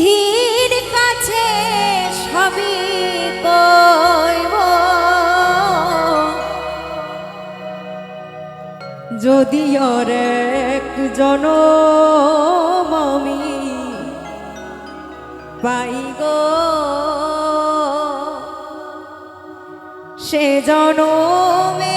বিধির কাছে সবই কইব যদি আর এক জনম আমি পাই গো সে জনমে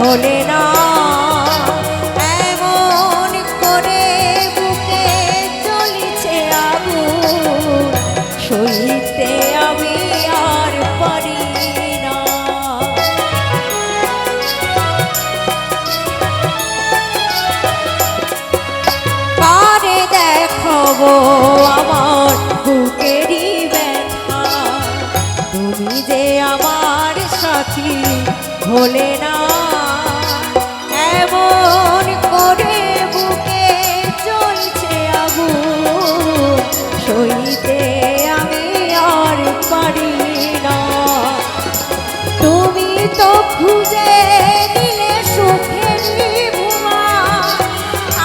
না এমন করে বুকে চলিছে আগুন। সইতে আমি আর পারি না। কারে দেখাবো আমার বুকেরই ব্যথা। তুমি যে আমার সাথী হলে না। এমন করে বুকে চলছে আগুন। সইতে আমি আর পারি না। তুমি তো খুঁজে দিলে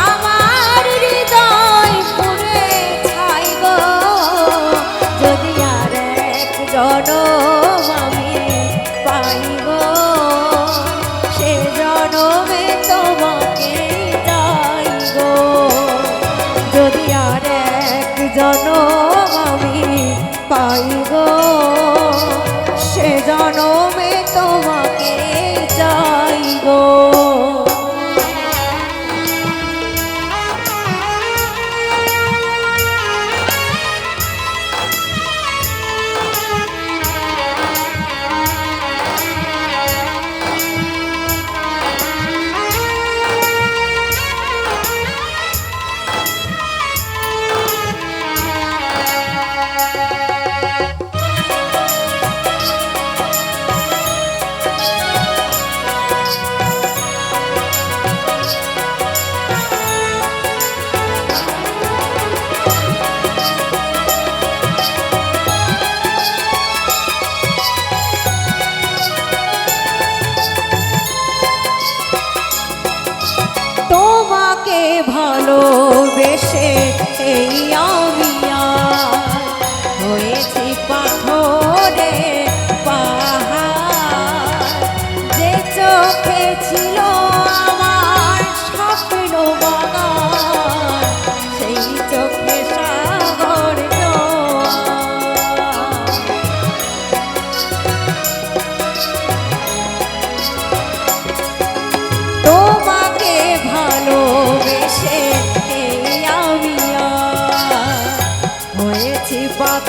আমার হৃদয় পুরে ছাই যদি আর এক আমি পাই গো সে জনমে তোমাকে গো যদি জনম আমি পাইব সে জনমে হয়েছি পাথরে পাহাড়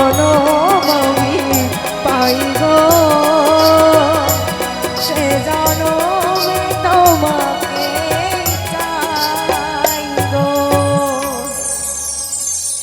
তোমাকে